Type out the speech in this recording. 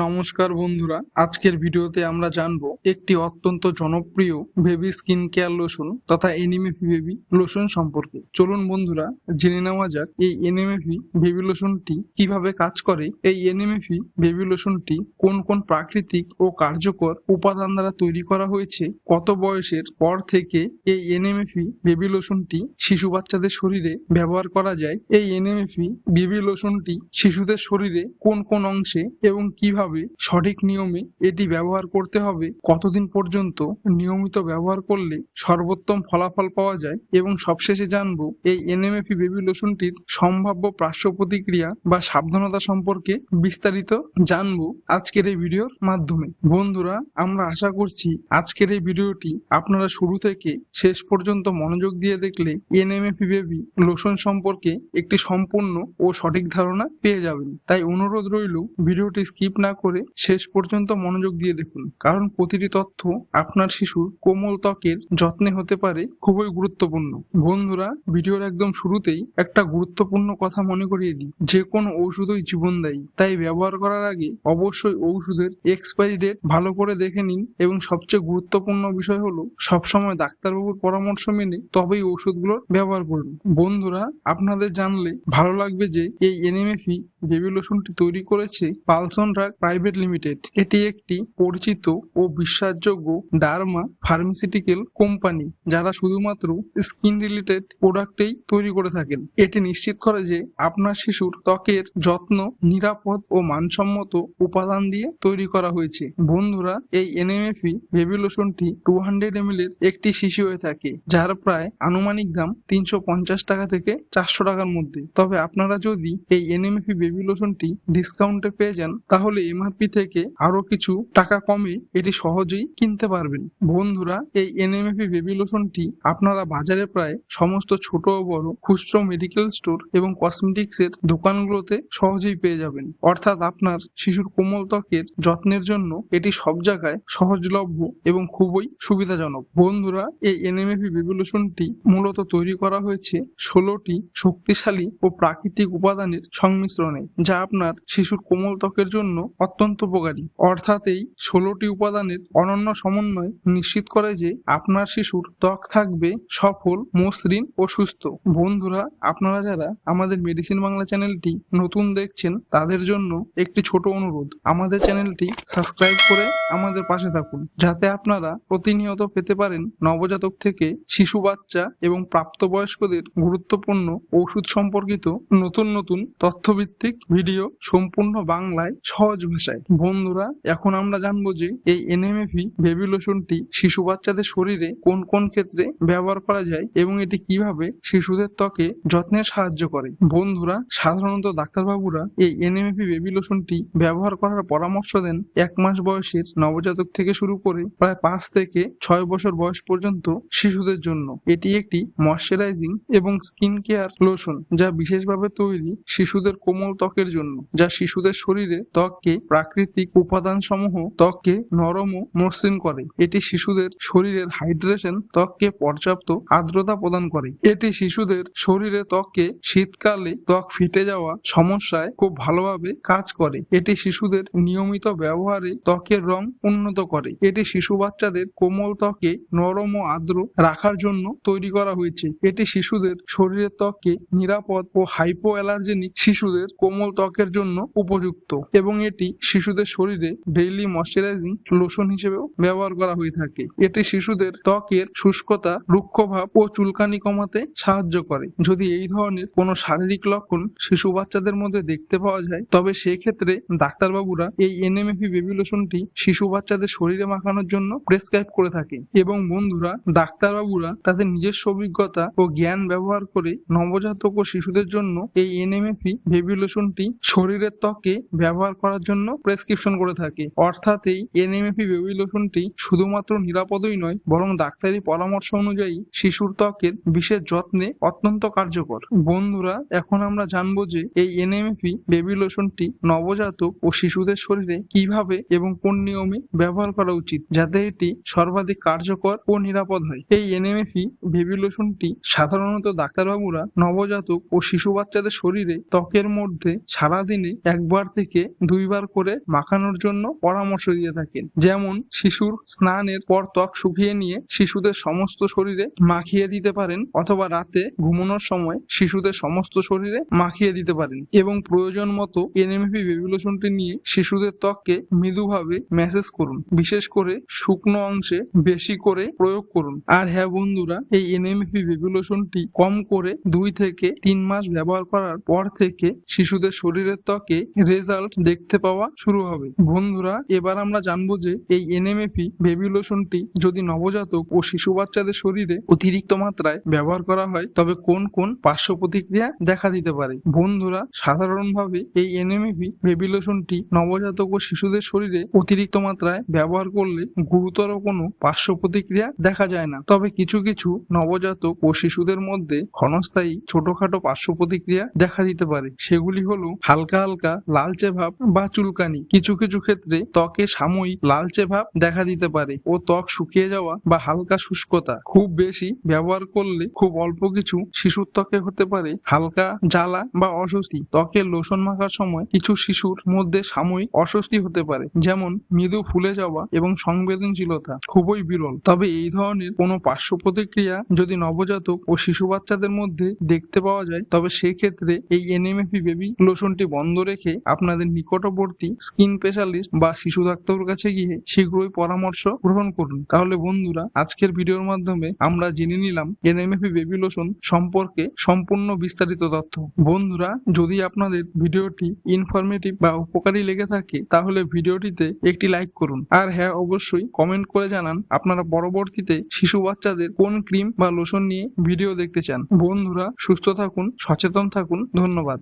নমস্কার বন্ধুরা। আজকের ভিডিওতে আমরা জানব একটি অত্যন্ত জনপ্রিয় বেবি স্কিন কেয়ার লোশন তথা এনিমেফি বেবি লোশন সম্পর্কে। চলুন বন্ধুরা, জেনে নেওয়া যাক এই এনিমেফি বেবি লোশনটি কীভাবে কাজ করে। এই এনিমেফি বেবি লোশনটি কোন কোন প্রাকৃতিক ও কার্যকর উপাদান দ্বারা তৈরি করা হয়েছে, কত বয়সের পর থেকে এই এনএমএফি বেবি লোশনটি শিশু বাচ্চাদের শরীরে ব্যবহার করা যায়। এই এনএমএফি বেবি লোশনটি শিশুদের শরীরে কোন কোন অংশে এবং কীভাবে সঠিক নিয়মে এটি ব্যবহার করতে হবে। কতদিন পর্যন্ত নিয়মিত ব্যবহার করলে সর্বোত্তম ফলাফল পাওয়া যায় এবং সবশেষে জানব এই এনএমএফি বেবি লোশনটির সম্ভাব্য পার্শ্ব প্রতিক্রিয়া বা সাবধানতা সম্পর্কে বিস্তারিত জানব আজকের এই ভিডিওর মাধ্যমে। বন্ধুরা, আমরা আশা করছি আজকের এই ভিডিওটি আপনারা শুরু থেকে শেষ পর্যন্ত মনোযোগ দিয়ে দেখলে এনএমএফি বেবি লোশন সম্পর্কে একটি সম্পূর্ণ ও সঠিক ধারণা পেয়ে যাবেন। তাই অনুরোধ রইল, ভিডিওটি স্কিপ না করে শেষ পর্যন্ত মনোযোগ দিয়ে দেখুন। কারণ প্রতিটি তথ্য আপনার শিশুর কোমল ত্বকের যত্নে হতে পারে, খুবই গুরুত্বপূর্ণ। বন্ধুরা, ভিডিওর একদম শুরুতেই একটা গুরুত্বপূর্ণ কথা মনে করিয়ে দিই। যে কোনো ঔষধই জীবনদায়ী তাই ব্যবহার করার আগে অবশ্যই ঔষধের এক্সপায়ারি ডেট ভালো করে দেখে নিন এবং সবচেয়ে গুরুত্বপূর্ণ বিষয় হলো, সবসময় ডাক্তারবাবুর পরামর্শ মেনে তবেই ঔষধগুলোর ব্যবহার করুন। বন্ধুরা, আপনাদের জানলে ভালো লাগবে যে এই এনএমএফি বেবি লোশনটি তৈরি করেছে, পালসন ড্রাগ প্রাইভেট লিমিটেড এটি একটি পরিচিত ও বিশ্বাসযোগ্য ডার্মা ফার্মাসিউটিক্যাল কোম্পানি যারা শুধুমাত্র স্কিন রিলেটেড প্রোডাক্টেই তৈরি করে থাকেন। এটি নিশ্চিত করে যে আপনার শিশুর ত্বকের যত্ন, নিরাপদ ও মানসম্মত উপাদান দিয়ে তৈরি করা হয়েছে। বন্ধুরা, এই এনএমএফি বেবি লোশনটি টু হান্ড্রেড এম এর একটি শিশু হয়ে থাকে, যার প্রায় আনুমানিক দাম তিনশো পঞ্চাশ টাকা থেকে চারশো টাকার মধ্যে। তবে আপনারা যদি এই এনএমএফি বেবি লোশনটি ডিসকাউন্টে পেয়ে যান, তাহলে এমআরপি থেকে আরও কিছু টাকা কমে এটি সহজেই কিনতে পারবেন। বন্ধুরা, এই এনএমএফি বেবি লোশনটি আপনারা বাজারে প্রায় সমস্ত ছোট ও বড় খুচরো মেডিকেল স্টোর এবং কসমেটিক্স এর দোকানগুলোতে সহজেই পেয়ে যাবেন। অর্থাৎ আপনার শিশুর কোমল ত্বকের যত্নের জন্য এটি সব জায়গায় সহজলভ্য এবং খুবই সুবিধাজনক। বন্ধুরা, এই এনএমএফি বেবি লোশনটি মূলত তৈরি করা হয়েছে ষোলোটি শক্তিশালী ও প্রাকৃতিক উপাদানের সংমিশ্রণে, যা আপনার শিশুর কোমল ত্বকের জন্য অত্যন্ত উপকারী। অর্থাৎ এই ষোলোটি উপাদানের অনন্য সমন্বয় নিশ্চিত করে যে আপনার শিশুর ত্বক থাকবে সফল, মসৃণ ও সুস্থ। বন্ধুরা, আপনারা যারা আমাদের মেডিসিন বাংলা চ্যানেলটি নতুন দেখছেন, তাদের জন্য একটি ছোট অনুরোধ। আমাদের চ্যানেলটি সাবস্ক্রাইব করে আমাদের পাশে থাকুন, যাতে আপনারা প্রতিনিয়ত পেতে পারেন নবজাতক থেকে শিশু, বাচ্চা এবং প্রাপ্তবয়স্কদের গুরুত্বপূর্ণ ঔষধ সম্পর্কিত নতুন নতুন তথ্যভিত্তিক ভিডিও সম্পূর্ণ বাংলায় সহজ ভাষায়। বন্ধুরা, এখন আমরা জানব যে এই এনএমএফি বেবি লোশনটি শিশু বাচ্চাদের শরীরে কোন কোন ক্ষেত্রে ব্যবহার করা যায় এবং এটি কীভাবে শিশুদের ত্বকে যত্নে সাহায্য করে। বন্ধুরা, সাধারণত ডাক্তারবাবুরা এই এনএমএফি বেবি লোশনটি ব্যবহার করার পরামর্শ দেন এক মাস বয়সের নবজাতক থেকে শুরু করে প্রায় পাঁচ থেকে ছয় বছর বয়স পর্যন্ত শিশুদের জন্য। এটি একটি ময়শ্চারাইজিং এবং স্কিন কেয়ার লোশন যা বিশেষভাবে তৈরি শিশুদের কোমল ত্বকের জন্য, যা শিশুদের শরীরে ত্বককে প্রাকৃতিক উপাদান সমূহ ত্বককে নরম ও মসৃণ করে। এটি শিশুদের শরীরের হাইড্রেশন ত্বককে পর্যাপ্ত আর্দ্রতা প্রদান করে। এটি শিশুদের শরীরে ত্বককে শীতকালে ত্বক ফেটে যাওয়া সমস্যায় খুব ভালোভাবে কাজ করে। এটি শিশুদের নিয়মিত ব্যবহারে ত্বকের রং উন্নত করে। এটি শিশু বাচ্চাদের কোমল ত্বকে নরম ও আর্দ্র রাখার জন্য তৈরি করা হয়েছে। এটি শিশুদের শরীরের ত্বককে নিরাপদ ও হাইপো অ্যালার্জেনিক শিশুদের কোমল ত্বকের জন্য উপযুক্ত। এবং এটি শিশুদের শরীরে ডেইলি ময়শ্চারাইজিং লোশন হিসেবেও ব্যবহার করা হয়ে থাকে। এটি শিশুদের ত্বকের শুষ্কতা, রুক্ষভাব ও চুলকানি কমাতে সাহায্য করে। যদি এই ধরনের কোনো শারীরিক লক্ষণ শিশু বাচ্চাদের মধ্যে দেখতে পাওয়া যায়, তবে সেক্ষেত্রে ডাক্তারবাবুরা এই এনএমএফি বেবি লোশনটি শিশু বাচ্চাদের শরীরে মাখানোর জন্য প্রেসক্রাইব করে থাকে এবং বন্ধুরা, ডাক্তারবাবুরা তাদের নিজস্ব অভিজ্ঞতা ও জ্ঞান ব্যবহার করে নবজাতক ও শিশুদের জন্য এই এনএমএফি বেবি লোশনটি শরীরের ত্বকে ব্যবহার করার জন্য প্রেসক্রিপশন করে থাকে। অর্থাৎ এই এনএমএফি বেবি লোশনটি শুধুমাত্র নিরাপদই নয়, বরং ডাক্তারি পরামর্শ অনুযায়ী শিশুর ত্বকের বিশেষ যত্নে অত্যন্ত কার্যকর। বন্ধুরা, এখন আমরা জানব যে এই এনএমএফি বেবি লোশনটি নবজাতক ও শিশুদের শরীরে কীভাবে এবং কোন নিয়মে ব্যবহার করা উচিত, যাতে এটি সর্বাধিক কার্যকর ও নিরাপদ হয়। এই এনএমএফি বেবি লোশনটি সাধারণত ডাক্তারবাবুরা নবজাতক ও শিশু বাচ্চাদের শরীরে ত্বকের মধ্যে সারাদিনে একবার থেকে দুইবার পরিষ্কার করে মাখানোর জন্য পরামর্শ দিয়ে থাকেন। যেমন, শিশুর স্নানের পর ত্বক শুকিয়ে নিয়ে শিশুদের সমস্ত শরীরে মাখিয়ে দিতে পারেন অথবা রাতে ঘুমানোর সময় শিশুদের সমস্ত শরীরে মাখিয়ে দিতে পারেন এবং প্রয়োজন মতো এনএমএফি বেবি লোশনটি নিয়ে শিশুদের ত্বককে মৃদুভাবে ম্যাসেজ করুন। বিশেষ করে শুকনো অংশে বেশি করে প্রয়োগ করুন। আর হ্যাঁ বন্ধুরা, এই এনএমএফি বেবি লোশনটি কম করে দুই থেকে তিন মাস ব্যবহার করার পর থেকে শিশুদের শরীরের ত্বকে রেজাল্ট দেখতে পাওয়া শুরু হবে। বন্ধুরা, এবার আমরা জানব যে এই এনএমএফি বেবি লোশনটি যদি নবজাতক ও শিশু বাচ্চাদের শরীরে অতিরিক্ত মাত্রায় ব্যবহার করা হয়, তবে কোন কোন পার্শ্ব প্রতিক্রিয়া দেখা দিতে পারে? বন্ধুরা, সাধারণভাবে এই এনএমএফি বেবি লোশনটি নবজাতক ও শিশুদের শরীরে অতিরিক্ত মাত্রায় ব্যবহার করলে গুরুতর কোনো পার্শ্ব প্রতিক্রিয়া দেখা যায় না। তবে কিছু কিছু নবজাতক ও শিশুদের মধ্যে ক্ষণস্থায়ী ছোটখাটো পার্শ্ব প্রতিক্রিয়া দেখা দিতে পারে। সেগুলি হলো হালকা হালকা লালচে ভাব বা চুলকানি। কিছু কিছু ক্ষেত্রে ত্বকে সাময়িক লালচে ভাব দেখা দিতে পারে ও ত্বক শুকিয়ে যাওয়া বা হালকা শুষ্কতা। খুব বেশি ব্যবহার করলে খুব অল্প কিছু শিশুর ত্বকে হতে পারে হালকা জ্বালা বা অস্বস্তি। ত্বকে লোশন মাখার সময় কিছু শিশুর মধ্যে সাময়িক অস্বস্তি হতে পারে, যেমন মৃদু ফুলে যাওয়া এবং সংবেদনশীলতা খুবই বিরল। তবে এই ধরনের কোনো পার্শ্ব প্রতিক্রিয়া যদি নবজাতক ও শিশু বাচ্চাদের মধ্যে দেখতে পাওয়া যায়, তবে সেই ক্ষেত্রে এই এনএমএফি বেবি লোশনটি বন্ধ রেখে আপনাদের নিকটবর্তী স্কিন স্পেশালিস্ট বা শিশু ডাক্তারের কাছে গিয়ে শীঘ্রই পরামর্শ গ্রহণ করুন। তাহলে বন্ধুরা, আজকের ভিডিওর মাধ্যমে আমরা জেনে নিলাম এনএমএফি বেবি লোশন সম্পর্কে সম্পূর্ণ বিস্তারিত তথ্য। বন্ধুরা, যদি আপনাদের ভিডিওটি ইনফরমেটিভ বা উপকারী লেগে থাকে, তাহলে ভিডিওটিতে একটি লাইক করুন। আর হ্যাঁ অবশ্যই কমেন্ট করে জানান আপনারা পরবর্তীতে শিশু বাচ্চাদের কোন ক্রিম বা লোশন নিয়ে ভিডিও দেখতে চান। বন্ধুরা, সুস্থ থাকুন, সচেতন থাকুন। ধন্যবাদ।